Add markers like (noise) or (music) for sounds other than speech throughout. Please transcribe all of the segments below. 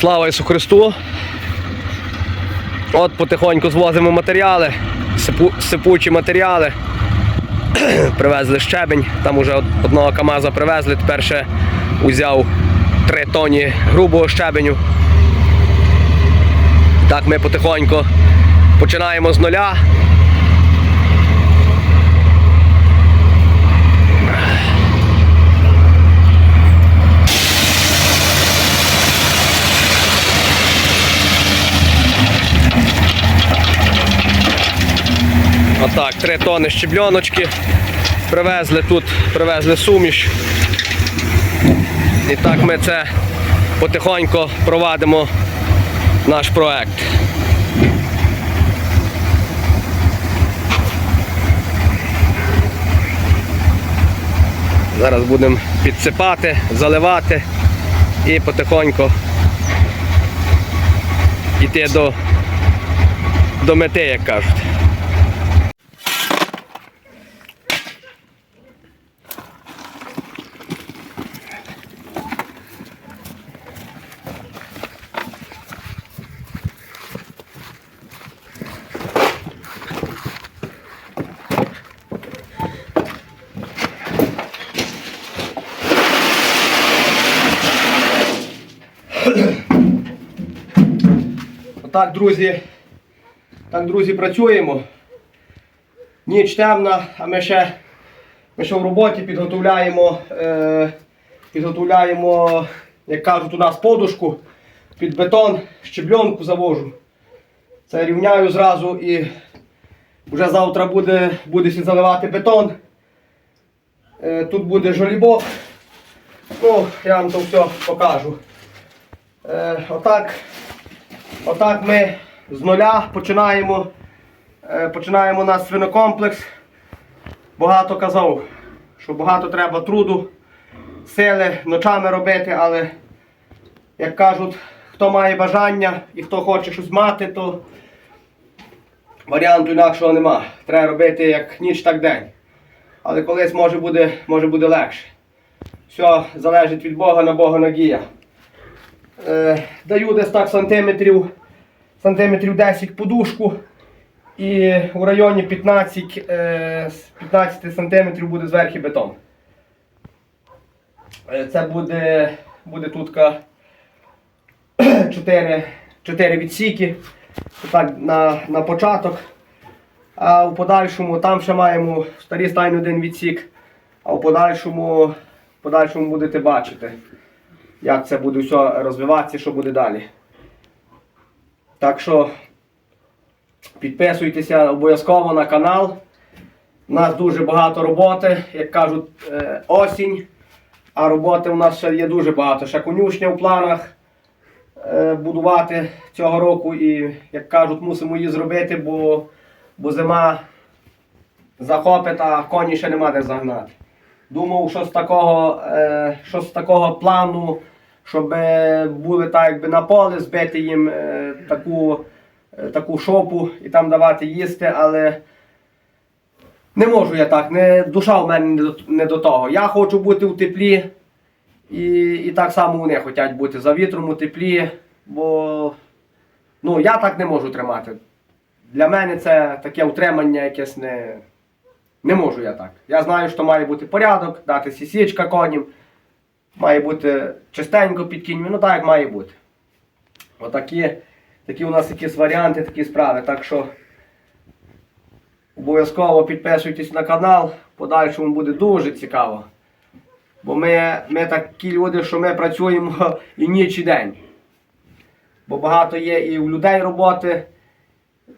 Слава Ісу Христу! От потихоньку звозимо матеріали, сипу, сипучі матеріали. (clears throat) Привезли щебень, там уже одного КАМАЗа привезли, тепер ще узяв 3 тоні грубого щебеню. Так ми потихоньку починаємо з нуля. Отак, 3 тони щебльоночки. Привезли тут, привезли суміш. І так ми це потихоньку провадимо наш проект. Зараз будемо підсипати, заливати і потихоньку йти до, до мети, як кажуть. Отак, друзі. Так, друзі, працюємо. Ніч темна, а ми ще, ми ще в роботі підготовляємо, е, підготовляємо, як кажуть, у нас подушку під бетон, щебльонку завожу. Це рівняю зразу і вже завтра буде, буде заливати бетон. Е, тут буде жолібок. Ну, я вам то все покажу. Е, отак. Отак ми з нуля починаємо. Е, Починаємо наш свинокомплекс. Багато казав, що багато треба труду, сили ночами робити, але, як кажуть, хто має бажання і хто хоче щось мати, то варіанту інакшого нема. Треба робити як ніч, так день. Але колись може буде, може буде легше. Все залежить від Бога на Бога надія. Е, даю десь так сантиметрів, сантиметрів 10 подушку. І у районі 15, е, 15 сантиметрів буде зверху бетон. Е, Це буде, буде тут 4, 4 відсіки. Так, на, на початок. А у подальшому там ще маємо в старій стайні один відсік, а у подальшому, подальшому будете бачити як це буде все розвиватися, що буде далі. Так що підписуйтеся обов'язково на канал. У нас дуже багато роботи, як кажуть, е, осінь. А роботи у нас ще є дуже багато. Ще конюшня в планах е, будувати цього року. І, як кажуть, мусимо її зробити, бо, бо зима захопить, а коні ще нема де загнати. Думав, що з такого, е, що з такого плану, щоб е, були так, якби на поле, збити їм е, таку, е, таку шопу і там давати їсти, але не можу я так, не, душа в мене не до, не до того. Я хочу бути у теплі, і, і так само вони хочуть бути за вітром у теплі, бо ну, я так не можу тримати. Для мене це таке утримання якесь не. Не можу я так. Я знаю, що має бути порядок, дати сісічка коням, має бути чистенько під кіньми, ну так як має бути. Отакі такі у нас якісь варіанти, такі справи. Так що обов'язково підписуйтесь на канал, подальшому буде дуже цікаво. Бо ми, ми такі люди, що ми працюємо (laughs) і ніч і день. Бо багато є і у людей роботи.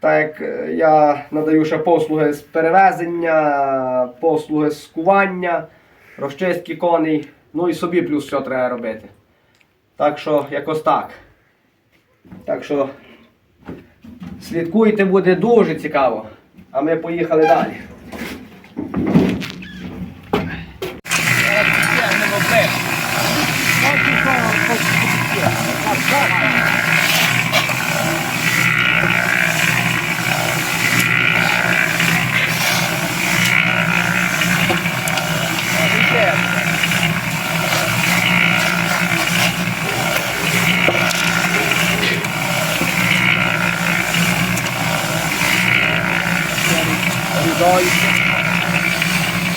Так як е, я надаю ще послуги з перевезення, послуги з кування, розчистки коней, ну і собі плюс все треба робити. Так що якось так. Так що слідкуйте, буде дуже цікаво. А ми поїхали далі.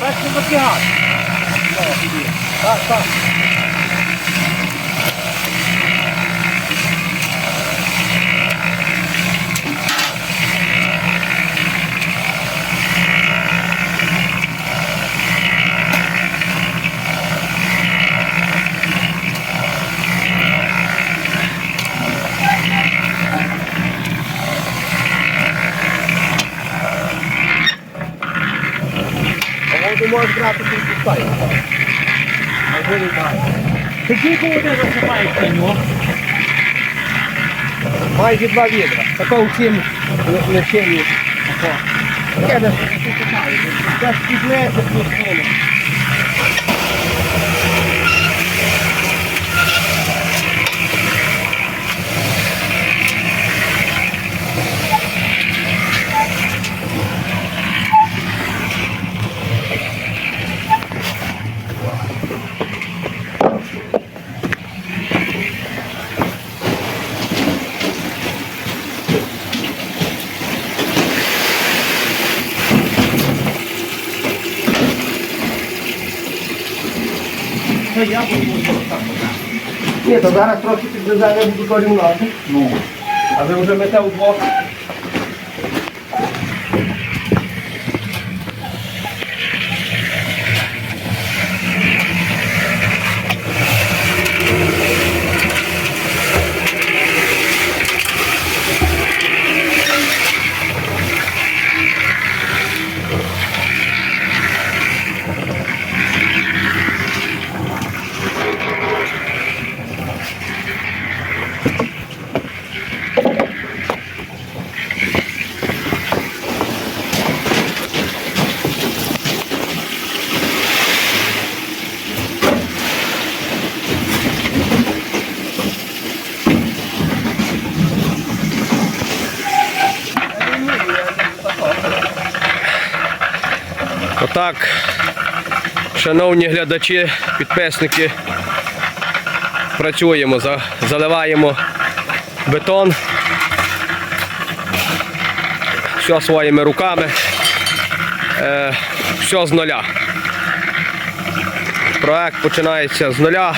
Бачите, запрягати. Так, так. Воду можеш брати тут. Тоді коли ти засипаєш пеньок, Майже два відра. Такого всім лишені. Я десь десь підлеться плюс-мінус. То я буду так. Ні, то зараз трохи підрізання буду корінувати. Ну, А ви вже мете вдвох. Отак, шановні глядачі, підписники, працюємо, заливаємо бетон. Все своїми руками. Е, все з нуля. Проект починається з нуля.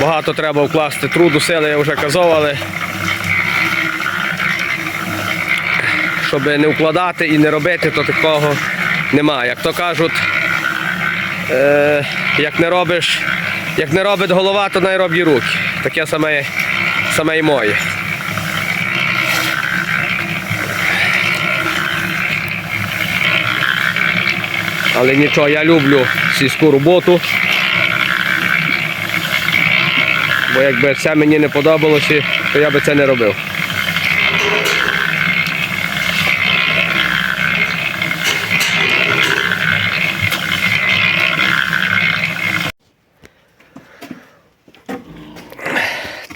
Багато треба вкласти труду, сили, я вже казав, але щоб не вкладати і не робити, то такого немає. Як то кажуть, е, як не робиш, як не робить голова, то не роблять руки. Таке саме, саме і моє. Але нічого, я люблю сільську роботу. Бо якби це мені не подобалося, то я би це не робив.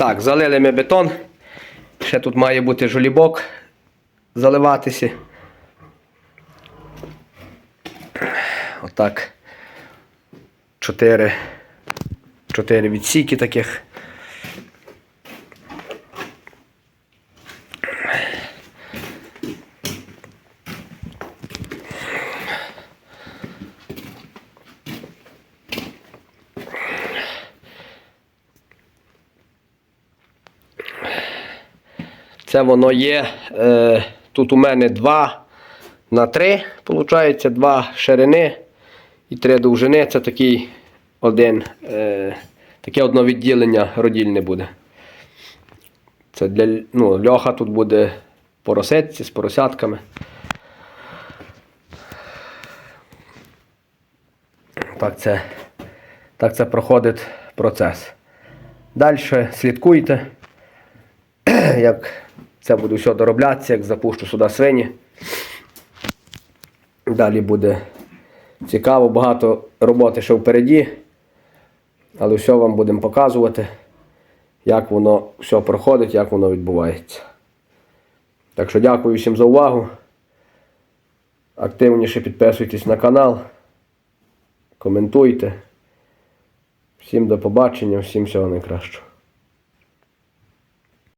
Так, залили ми бетон. Ще тут має бути жолібок заливатися. Отак. Чотири. Чотири відсіки таких. Це воно є. Е, тут у мене 2 на 3, виходить, 2 ширини і 3 довжини. Це такий один, е, таке одно відділення родільне буде. Це для ну, льоха тут буде по розетці з поросятками. Так це, так це проходить процес. Далі слідкуйте (clears throat) як це буде все дороблятися, як запущу сюди свині. Далі буде цікаво, багато роботи ще впереді, але все вам будемо показувати, як воно все проходить, як воно відбувається. Так що дякую всім за увагу. Активніше підписуйтесь на канал, коментуйте. Всім до побачення, всім всього найкращого.